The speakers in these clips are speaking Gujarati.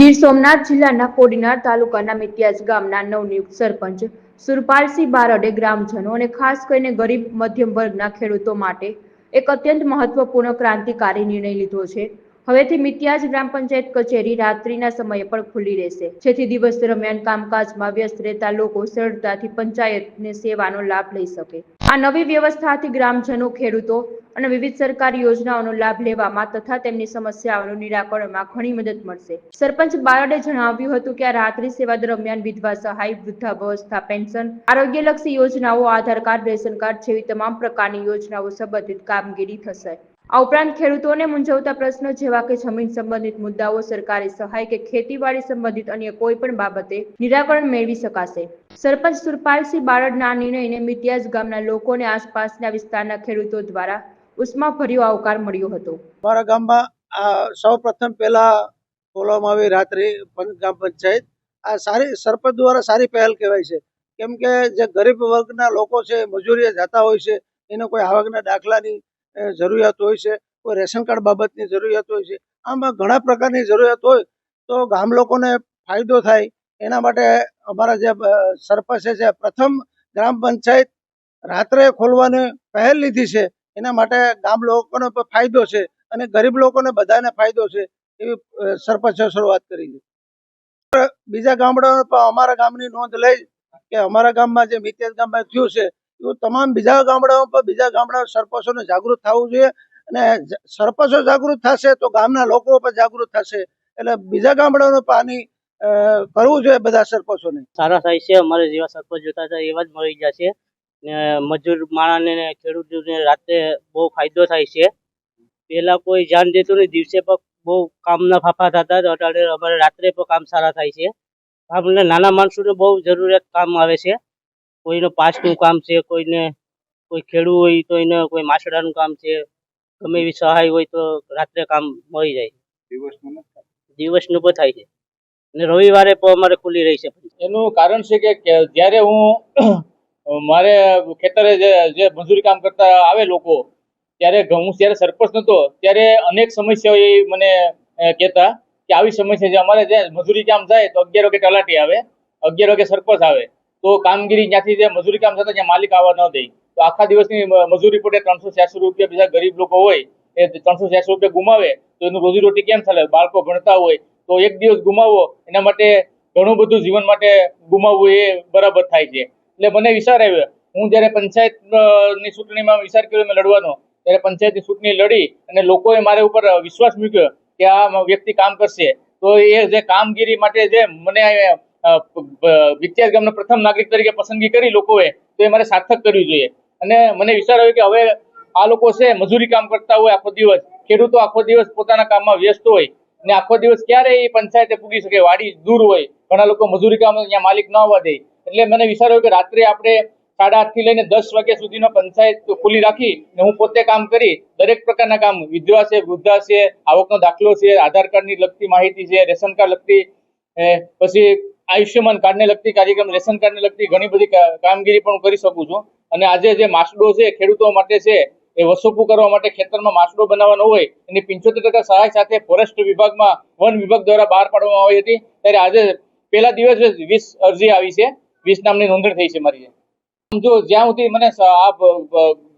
ગીર સોમનાથ જિલ્લાના કોડીનાર તાલુકાના મિત્યાજ ગામના નવનિયુક્ત સરપંચ સુરપાલસિંહ બારડે ગ્રામજનો અને ખાસ કરીને ગરીબ મધ્યમ વર્ગના ખેડૂતો માટે એક અત્યંત મહત્વપૂર્ણ ક્રાંતિકારી નિર્ણય લીધો છે. હવેથી મિત્યાજ ગ્રામ પંચાયત કચેરી રાત્રિના સમયે પણ ખુલ્લી રહેશે. જેથી દિવસ દરમિયાન કામકાજમાં વ્યસ્ત રહેતા લોકો સરળતાથી પંચાયતને સેવાનો લાભ લઈ શકે. આ નવી વ્યવસ્થાથી ગ્રામજનો, ખેડૂતો અને વિવિધ સરકારી યોજનાઓનો લાભ લેવામાં તથા તેમની સમસ્યાઓનું નિરાકરણમાં ઘણી મદદ મળશે. સરપંચ બારડે જણાવ્યું હતું કે આ રાત્રિ સેવા દરમિયાન વિધવા સહાય, વૃદ્ધાવસ્થા, પેન્શન, આરોગ્યલક્ષી યોજનાઓ, આધાર કાર્ડ, રેશન કાર્ડ જેવી તમામ પ્રકારની યોજનાઓ સંબંધિત કામગીરી થશે. આ ઉપરાંત ખેડૂતોને મૂંઝવતા પ્રશ્નો જેવા કે જમીન સંબંધિત મુદ્દાઓ, સરકારી સહાય કે ખેતીવાડી સંબંધિત અન્ય કોઈ પણ બાબતે નિરાકરણ મેળવી શકાશે. સરપંચ સુરપાલસિંહ બારડના નિર્ણયને મિત્યાજ ગામના લોકોને આસપાસના વિસ્તારના ખેડૂતો દ્વારા ઉષ્માભર્યો આવકાર મળ્યો હતો. મારા ગામમાં આ સૌ પ્રથમ પહેલા બોલવામાં આવી રાત્રે ગ્રામ પંચાયત, આ સારી સરપંચ દ્વારા સારી પહેલ કહેવાય છે. કેમ કે જે ગરીબ વર્ગના લોકો છે, મજૂરીએ જતા હોય છે, એને કોઈ આવકના દાખલાની જરૂરિયાત હોય છે, કોઈ રેશન કાર્ડ બાબતની જરૂરિયાત હોય છે, આમાં ઘણા પ્રકારની જરૂરિયાત હોય તો ગામ લોકોને ફાયદો થાય. એના માટે અમારા જે સરપંચે છે પ્રથમ ગ્રામ પંચાયત રાત્રે ખોલવાની પહેલ લીધી છે, એના માટે ગામ લોકોને ફાયદો છે અને ગરીબ લોકોને બધાને ફાયદો છે એવી સરપંચે શરૂઆત કરી બીજા ગામડાઓ અમારા ગામની નોંધ લઈ કે અમારા ગામમાં જે મિત્યાજ ગામમાં થયું છે એવું તમામ બીજા ગામડાઓ પર બીજા ગામડા સરપંચોને જાગૃત થવું જોઈએ અને સરપંચો જાગૃત થશે તો ગામના લોકો પણ જાગૃત થશે. એટલે બીજા ગામડાઓનું પાણી કરવું જોઈએ બધા સરપંચોને. સારા થાય છે, અમારે જેવા સરપંચ જોતા હતા એવા જ મળી જશે ને મજૂર માણસને ખેડૂતોને રાતે બહુ ફાયદો થાય છે. પહેલા કોઈ ધ્યાન દેતું નહીં, દિવસે પણ બહુ કામના ફાફા થતા હતા અમારે રાત્રે પણ કામ સારા થાય છે. અમને નાના માણસોને બહુ જરૂરિયાત કામ આવે છે. કોઈને પાસનું કામ છે કોઈને કોઈ ખેડૂત હોય તો એને કોઈ માછડાનું કામ છે ગમે એવી સહાય હોય તો રાત્રે કામ મળી જાય. દિવસનું પણ થાય. છે. અને રવિવારે પણ અમારે ખુલ્લી રહી છે. એનું કારણ છે કે જ્યારે હું મારે ખેતરે જે મજૂરી કામ કરતા આવે લોકો ત્યારે હું જ્યારે સરપંચ નતો ત્યારે અનેક સમસ્યાઓ એ મને કહેતા કે આવી સમસ્યા છે. અમારે જે મજૂરી કામ જાય તો અગિયાર વાગે તલાટી આવે અગિયાર વાગે સરપંચ આવે. તો કામગીરી જ્યાંથી જે મજૂરી કામ થતા ત્યાં માલિક આવવા ન દે. તો આખા દિવસની મજૂરી પડે ત્રણસો છ્યાસી રૂપિયા બીજા ગરીબ લોકો હોય, એ ત્રણસો છ્યાસી રૂપિયા ગુમાવે, તો એનું રોજીરોટી કેમ ચાલે? બાળકો ભણતા હોય, તો એક દિવસ ગુમાવવો એના માટે ઘણું બધું જીવન માટે ગુમાવવું એ બરાબર થાય છે. એટલે મને વિચાર આવ્યો, હું જ્યારે પંચાયતની ચૂંટણીમાં વિચાર કર્યો મેં લડવાનો, ત્યારે પંચાયતની ચૂંટણી લડી અને લોકોએ મારા ઉપર વિશ્વાસ મૂક્યો કે આ વ્યક્તિ કામ કરશે. તો એ જે કામગીરી માટે જે મને અ, ગામના પ્રથમ નાગરિક તરીકે પસંદગી કરી લોકોએ તો એ મારે સાર્થક કરવી જોઈએ. અને મને વિચાર આવ્યો કે હવે આ લોકો છે મજૂરી કામ કરતા હોય આખો દિવસ ખેડૂતો આખો દિવસ પોતાના કામમાં વ્યસ્ત હોય ને આખો દિવસ ક્યારે એ પંચાયતે પૂગી શકે વાડી દૂર હોય ઘણા લોકો મજૂરી કામ અહીંયા માલિક ન આવવા દે. એટલે મને વિચાર્યો કે રાત્રે આપણે સાડા આઠથી લઈને દસ વાગ્યા સુધીનો પંચાયત ખુલ્લી રાખી ને હું પોતે કામ કરી દરેક પ્રકારના કામ વિધવા છે વૃદ્ધા છે આવકનો દાખલો છે આધાર કાર્ડની લગતી માહિતી છે રેશન કાર્ડ લગતી પછી આયુષ્યમાન કાર્ડને લગતી કાર્યક્રમ, રેશન કાર્ડને લગતી ઘણી બધી કામગીરી પણ કરી શકું છું. અને આજે જે માસડો છે, ખેડૂતો માટે છે, એ વસોપું કરવા માટે ખેતરમાં માસડો બનાવવાનો હોય, એની પંચોતેર ટકા સહાય સાથે ફોરેસ્ટ વિભાગમાં, વન વિભાગ દ્વારા બહાર પાડવામાં આવી હતી. ત્યારે આજે પહેલા દિવસે વીસ અરજી આવી છે. વીસ નામની નોંધણી થઈ છે મારી જો જ્યાં સુધી મને આ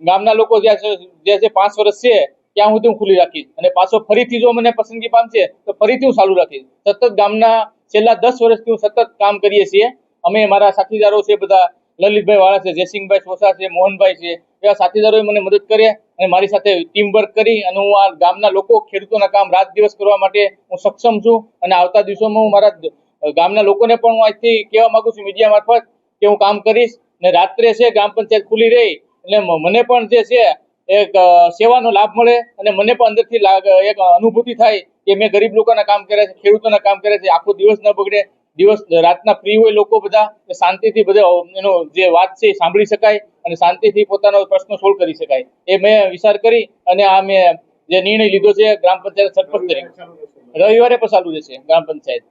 ગામના લોકો જ્યાં છે પાંચ વર્ષ છે ત્યાં સુધી હું ખુલ્લી રાખીશ. અને પાછો ફરીથી જો મને પસંદગી પામશે તો ફરીથી હું ચાલુ રાખીશ. સતત ગામના છેલ્લા દસ વર્ષથી હું સતત કામ કરીએ છીએ. અમે મારા સાથીદારો છે બધા, લલિતભાઈ વાળા છે, જયસિંહભાઈ સોસા છે, મોહનભાઈ છે, એવા સાથીદારોએ મને મદદ કરી અને મારી સાથે ટીમ વર્ક કરી અને હું આ ગામના લોકો ખેડૂતોના કામ રાત દિવસ કરવા માટે હું સક્ષમ છું. અને આવતા દિવસોમાં હું મારા ગામના લોકોને પણ હું આજથી કહેવા માંગુ છું મીડિયા મારફત કે હું કામ કરીશ. ને રાત્રે છે ગ્રામ પંચાયત ખુલ્લી રહી. એટલે મને પણ જે છે એક સેવાનો લાભ મળે અને મને પણ અંદરથી એક અનુભૂતિ થાય કે મેં ગરીબ લોકોના કામ કર્યા છે, ખેડૂતોના કામ કર્યા છે, આખો દિવસ ન બગડે, દિવસ, રાતના ફ્રી હોય લોકો બધા શાંતિથી બધા એનો જે વાત છે સાંભળી શકાય અને શાંતિથી પોતાનો પ્રશ્ન સોલ્વ કરી શકાય. એ મેં વિચાર કરી અને આ મેં જે નિર્ણય લીધો છે, ગ્રામ પંચાયત સરપંચ તરીકે. રવિવારે પણ ચાલુ રહેશે ગ્રામ પંચાયત.